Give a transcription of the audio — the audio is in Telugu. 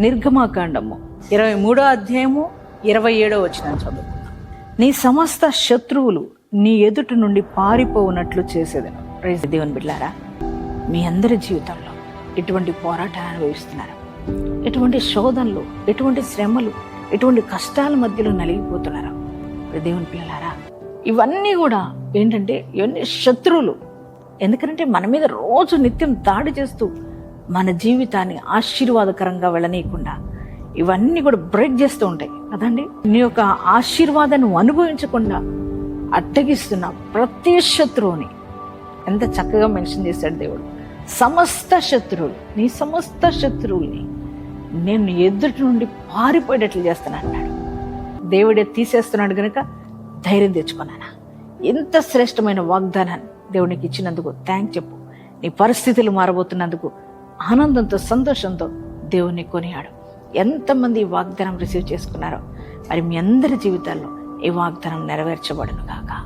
నిర్గమాకాండము. ఇరవై మూడో అధ్యాయము ఇరవై ఏడో వచ్చిన చదువు నీ సమస్త శత్రువులు నీ ఎదుటి నుండి పారిపోవునట్లు చేసేదను. ప్రైజ్ దేవుని బిడ్డారా మీ అందరి జీవితంలో ఎటువంటి పోరాటాలు అనుభవిస్తున్నారు? ఎటువంటి శోధనలు ఎటువంటి శ్రమలు ఎటువంటి కష్టాల మధ్యలో నలిగిపోతున్నారు? దేవుని పిల్లలారా ఇవన్నీ కూడా ఏంటంటే ఇవన్నీ శత్రువులు. ఎందుకంటే మన మీద రోజు నిత్యం దాడి చేస్తూ మన జీవితాన్ని ఆశీర్వాదకరంగా వెళ్ళనీయకుండా ఇవన్నీ కూడా బ్రేక్ చేస్తూ ఉంటాయి. కదండి? నీ యొక్క ఆశీర్వాదాన్ని అనుభవించకుండా అట్టగిస్తున్న ప్రతి శత్రువుని. ఎంత చక్కగా మెన్షన్ చేశాడు దేవుడు. సమస్త శత్రువులు నీ సమస్త శత్రువుల్ని నేను ఎదుటి నుండి పారిపోయేటట్లు చేస్తాను అన్నాడు దేవుడే తీసేస్తున్నాడు కనుక ధైర్యం తెచ్చుకున్నానా? ఎంత శ్రేష్టమైన వాగ్దానాన్ని దేవునికి ఇచ్చినందుకు థ్యాంక్ చెప్పు. నీ పరిస్థితులు మారబోతున్నందుకు ఆనందంతో సంతోషంతో దేవుని కొనియాడు. ఎంతమంది ఈ వాగ్దానం రిసీవ్ చేసుకున్నారో మరి మీ అందరి జీవితాల్లో ఈ వాగ్దానం నెరవేర్చబడును గాక.